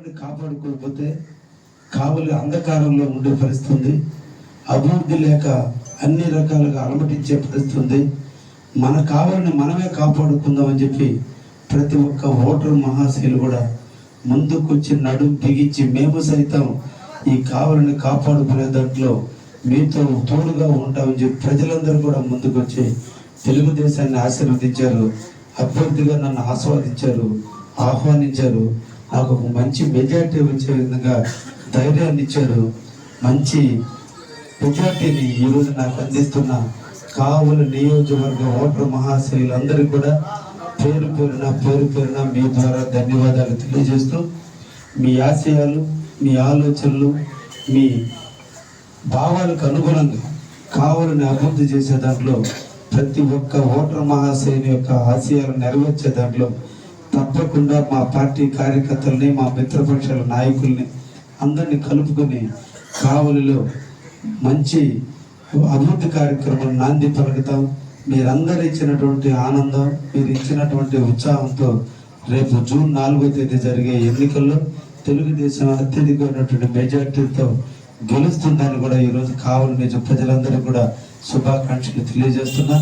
కావలిని కాపాడుకోకపోతే కావలి అంధకారంలో ఉండే పరిస్థితుంది. అభివృద్ధి లేక అన్ని రకాలుగా అలమటించే పరిస్థితుంది. మన కావలిని మనమే కాపాడుకుందామని చెప్పి ప్రతి ఒక్క ఓటర్ మహాశైలు కూడా ముందుకొచ్చి నడుం బిగించి మేము సైతం ఈ కావలిని కాపాడుకునే దాంట్లో మీతో తోడుగా ఉంటామని చెప్పి ప్రజలందరూ కూడా ముందుకొచ్చి తెలుగుదేశాన్ని ఆశీర్వదించారు. అభ్యర్థిగా నన్ను ఆస్వాదించారు ఆహ్వానించారు. నాకు ఒక మంచి మెజార్టీ వచ్చే విధంగా ధైర్యాన్ని ఇచ్చారు. మంచి మెజార్టీని ఈరోజు నాకు అందిస్తున్న కావుల నియోజకవర్గ ఓటర్ మహాశయులందరికీ కూడా పేరు పేరున పేరు పేరున మీ ద్వారా ధన్యవాదాలు తెలియజేస్తూ మీ ఆశయాలు మీ ఆలోచనలు మీ భావాలకు అనుగుణంగా కావాలని అభివృద్ధి చేసే దాంట్లో ప్రతి ఒక్క ఓటర్ మహాశైని యొక్క ఆశయాలు నెరవేర్చే దాంట్లో తప్పకుండా మా పార్టీ కార్యకర్తల్ని మా మిత్రపక్షాల నాయకుల్ని అందరినీ కలుపుకొని కావలిలో మంచి అభివృద్ధి కార్యక్రమం నాంది పలుకుతాం. మీరందరూ ఇచ్చినటువంటి ఆనందం మీరు ఇచ్చినటువంటి ఉత్సాహంతో రేపు జూన్ నాలుగో తేదీ జరిగే ఎన్నికల్లో తెలుగుదేశం అత్యధికమైనటువంటి మెజార్టీతో గెలుస్తుందని కూడా ఈరోజు కావాలి నిజ ప్రజలందరూ కూడా శుభాకాంక్షలు తెలియజేస్తున్నా.